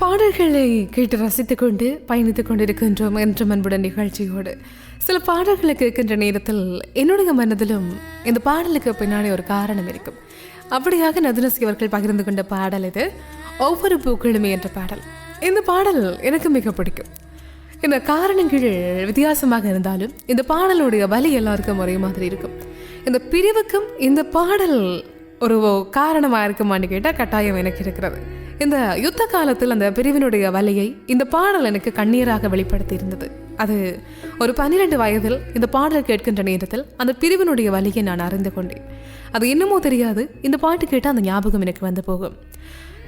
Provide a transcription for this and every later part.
பாடல்களை கேட்டு ரசித்துக் கொண்டு பயணித்துக் கொண்டிருக்கின்றோம் என்ற அன்புடன் நிகழ்ச்சியோடு. சில பாடல்களை கேட்கின்ற நேரத்தில் என்னுடைய மனதிலும் இந்த பாடலுக்கு பின்னாடி ஒரு காரணம் இருக்கும். அப்படியாக நதுனசி அவர்கள் பகிர்ந்து கொண்ட பாடல் இது. ஒவ்வொரு பூக்களுமே என்ற பாடல். இந்த பாடல் எனக்கு மிக பிடிக்கும். இந்த காரணங்கள் வித்தியாசமாக இருந்தாலும் இந்த பாடலுடைய வலி எல்லாருக்கும் ஒரே மாதிரி இருக்கும். இந்த பிரிவுக்கும் இந்த பாடல் ஒரு காரணமாக இருக்குமான்னு கேட்டால் கட்டாயம் எனக்கு இருக்கிறது. இந்த யுத்த காலத்தில் அந்த பிரிவினுடைய வலியை இந்த பாடல் எனக்கு கண்ணீராக வெளிப்படுத்தி இருந்தது அது ஒரு பன்னிரெண்டு வயதில் இந்த பாடல் கேட்கின்ற நேரத்தில் அந்த பிரிவினுடைய வலியை நான் அறிந்து கொண்டேன். அது என்னமோ தெரியாது இந்த பாட்டு கேட்டால் அந்த ஞாபகம் எனக்கு வந்து போகும்.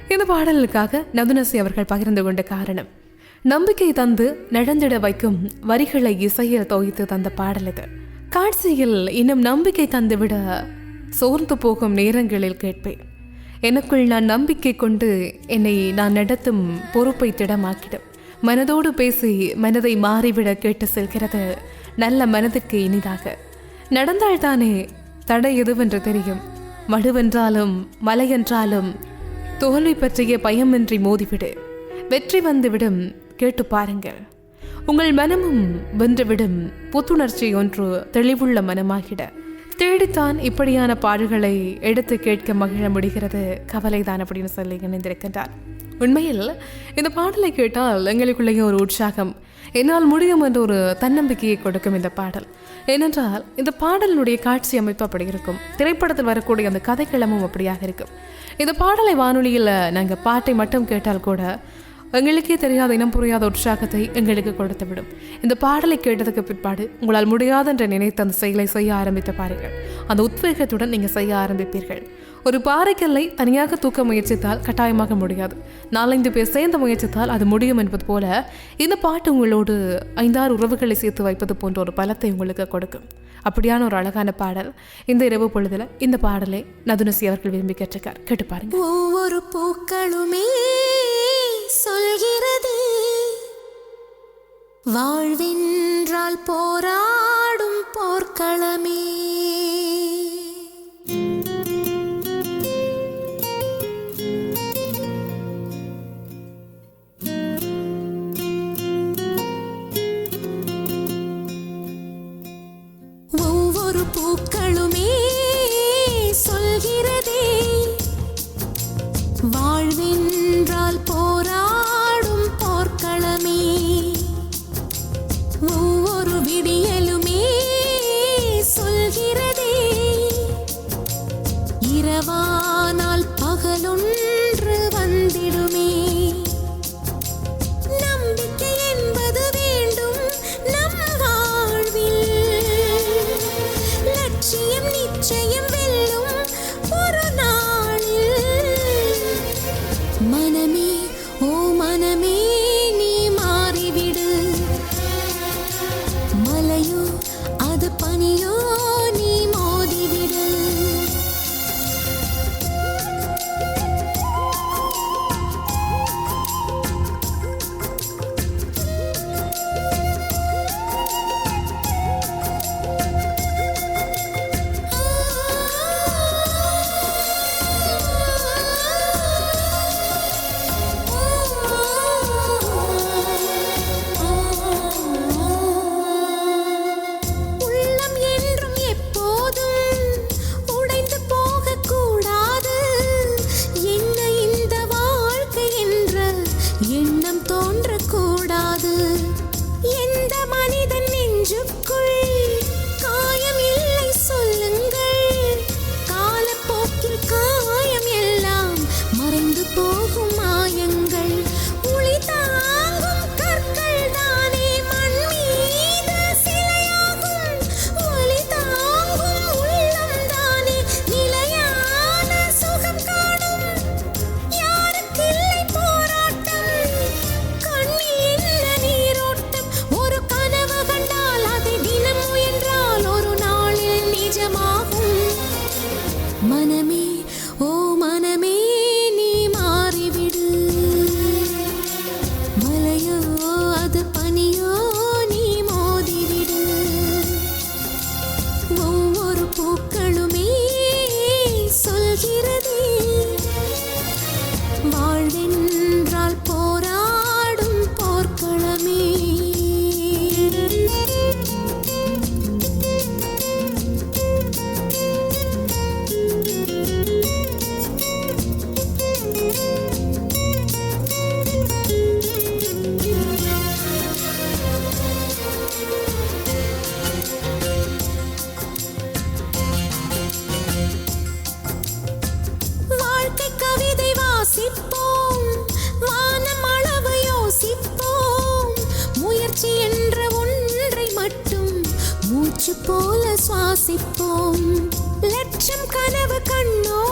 இந்த பாடலுக்காக நதுனசி அவர்கள் பகிர்ந்து கொண்ட காரணம் நம்பிக்கை தந்து நடந்திட வைக்கும் வரிகளை இசையில் தோய்த்து தந்த பாடல் இது. காட்சியில் இன்னும் நம்பிக்கை தந்துவிட சோர்ந்து போகும் நேரங்களில் கேட்பேன். எனக்குள் நான் நம்பிக்கை கொண்டு என்னை நான் நடத்தும் பொறுப்பை திடமாக்கிடும். மனதோடு பேசி மனதை மாறிவிட கேட்டு செல்கிறது நல்ல மனதுக்கு இனிதாக. நடந்தால்தானே தடை எதுவென்று தெரியும். மடுவென்றாலும் மலையென்றாலும் தோல்வி பற்றிய பயமின்றி மோதிவிடு. வெற்றி வந்துவிடும் கேட்டு பாருங்கள். உங்கள் மனமும் வென்றுவிடும் புத்துணர்ச்சி ஒன்று தெளிவுள்ள மனமாகிட. தேடித்தான் இப்படியான பாடல்களை எடுத்து கேட்க மகிழ முடிகிறது. கவலைதான் அப்படின்னு சொல்லி இணைந்திருக்கின்றார் உண்மையில் இந்த பாடலை கேட்டால் எங்களுக்குள்ளேயே ஒரு உற்சாகம் என்னால் முடியும் என்ற ஒரு தன்னம்பிக்கையை கொடுக்கும் இந்த பாடல். ஏனென்றால் இந்த பாடலினுடைய காட்சி அமைப்பு அப்படி இருக்கும். திரைப்படத்தில் வரக்கூடிய அந்த கதைக்களமும் அப்படியாக இருக்கும். இந்த பாடலை வானொலியில் நாங்கள் பாட்டை மட்டும் கேட்டால் கூட எங்களுக்கே தெரியாத இனம் புரியாத உற்சாகத்தை எங்களுக்கு கொடுத்துவிடும் இந்த பாடலை கேட்டதுக்கு பிற்பாடு உங்களால் முடியாது என்று நினைத்து அந்த செயலை செய்ய ஆரம்பித்து பாருங்கள். அந்த உத்வேகத்துடன் நீங்கள் செய்ய ஆரம்பிப்பீர்கள். ஒரு பாறைக்கல்லை தனியாக தூக்க முயற்சித்தால் கட்டாயமாக முடியாது. நாலஞ்சு பேர் சேர்ந்து முயற்சித்தால் அது முடியும் என்பது போல இந்த பாட்டு உங்களோடு ஐந்தாறு உறவுகளை சேர்த்து வைப்பது போன்ற ஒரு பலத்தை உங்களுக்கு கொடுக்கும். அப்படியான ஒரு அழகான பாடல். இந்த இரவு பொழுதுல இந்த பாடலை நதுனசி அவர்கள் விரும்பி கேட்டிருக்கார். கேட்டு பாருங்க ஒவ்வொரு பூக்களுமே சொல்கிறது. வாழ்வின்றால் போரா விடியலுமே சொல்கிறதே. இரவானால் பகலுண்டு வாசிப்போம். லட்சம் கனவு கண்ணோ